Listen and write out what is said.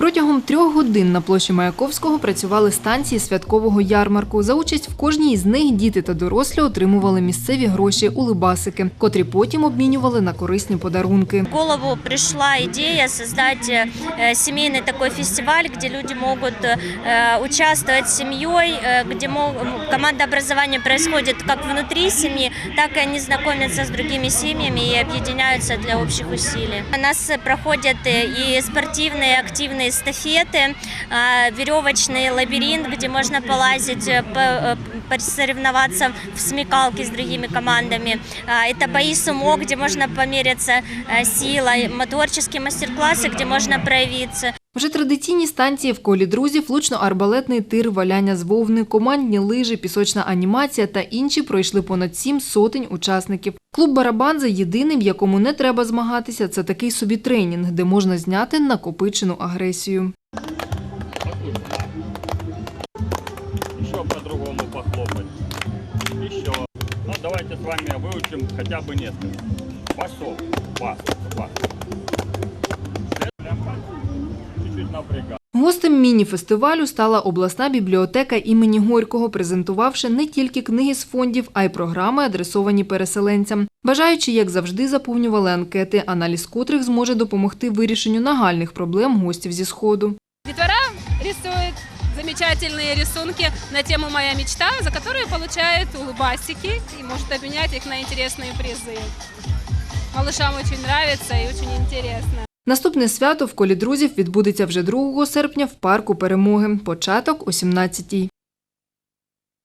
Протягом трьох годин на площі Маяковського працювали станції святкового ярмарку. За участь в кожній із них діти та дорослі отримували місцеві гроші улибасики, котрі потім обмінювали на корисні подарунки. В голову пришла идея создать э, семейный такой фестиваль, где люди могут э, участвовать с семьей, э, где мо- командообразование происходит как внутри семьи, так и они знакомятся с другими семьями и объединяются для общих усилий. У нас э, проходят э, и спортивные активные эстафеты, э, веревочный лабиринт, где можно полазить, э, по- э, посоревноваться в смекалке с другими командами. А, Это бои сумо, где можно помериться э, силой, творческие мастер-классы, где можно проявиться. Вже традиційні станції в колі друзів, лучно-арбалетний тир, валяння з вовни, командні лижі, пісочна анімація та інші пройшли понад сім сотень учасників. Клуб Барабанза єдиний, в якому не треба змагатися, це такий собі тренінг, де можна зняти накопичену агресію. Еще по-другому похлопать. Еще. Ну, давайте с вами выучим хотя бы несколько. Пасов. Пас. Пас. Чуть-чуть напрягать. Гостем міні-фестивалю стала обласна бібліотека імені Горького, презентувавши не тільки книги з фондів, а й програми, адресовані переселенцям. Бажаючи, як завжди, заповнювали анкети, аналіз котрих зможе допомогти вирішенню нагальних проблем гостів зі Сходу. Детвора рисует замечательные рисунки на тему «Моя мечта», за которые получает улыбасики и может обменять их на интересные призы. Малышам очень нравится и очень интересно. Наступне свято в колі друзів відбудеться вже 2 серпня в парку Перемоги. Початок о 17-й.